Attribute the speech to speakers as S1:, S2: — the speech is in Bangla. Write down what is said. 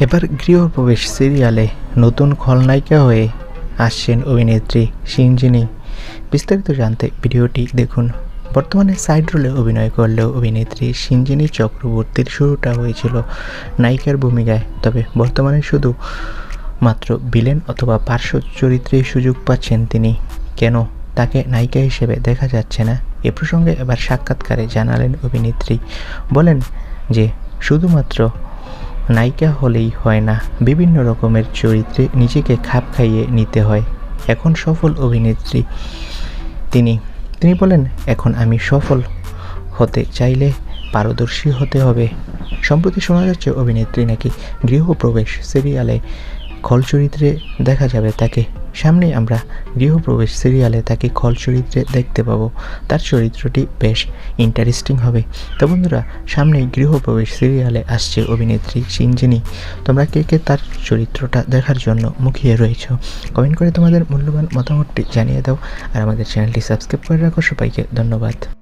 S1: এবার গৃহপ্রবেশ সিরিয়ালে নতুন খলনায়িকা হয়ে আসছেন অভিনেত্রী সিঞ্জিনি বিস্তারিত জানতে ভিডিওটি দেখুন। বর্তমানে সাইড রোলে অভিনয় করলেও অভিনেত্রী সিঞ্জিনী চক্রবর্তীর শুরুটা হয়েছিল নায়িকার ভূমিকায়। তবে বর্তমানে শুধু মাত্র বিলেন অথবা পার্শ্ব চরিত্রে সুযোগ পাচ্ছেন তিনি। কেন তাকে নায়িকা হিসেবে দেখা যাচ্ছে না? এ প্রসঙ্গে এবার সাক্ষাৎকারে জানালেন অভিনেত্রী। বলেন যে, শুধুমাত্র নায়িকা হলেই হয় না, বিভিন্ন রকমের চরিত্রে নিজেকে খাপ খাইয়ে নিতে হয়। এখন সফল অভিনেত্রী তিনি। তিনি বলেন, এখন আমি সফল হতে চাইলে পারদর্শী হতে হবে। সম্প্রতি শোনা যাচ্ছে, অভিনেত্রী নাকি গৃহপ্রবেশ সিরিয়ালে খল চরিত্রে দেখা যাবে তাকে। সামনেই আমরা গৃহপ্রবেশ সিরিয়ালে তাকে খল চরিত্রে দেখতে পাবো। তার চরিত্রটি বেশ ইন্টারেস্টিং হবে। তো বন্ধুরা সামনেই গৃহপ্রবেশ সিরিয়ালে আসছে অভিনেত্রী সিঞ্জিনি তোমরা কে কে তার চরিত্রটা দেখার জন্য মুখিয়ে রয়েছ? কমেন্ট করে তোমাদের মূল্যবান মতামতটি জানিয়ে দাও। আর আমাদের চ্যানেলটি সাবস্ক্রাইব করে রাখো। সবাইকে ধন্যবাদ।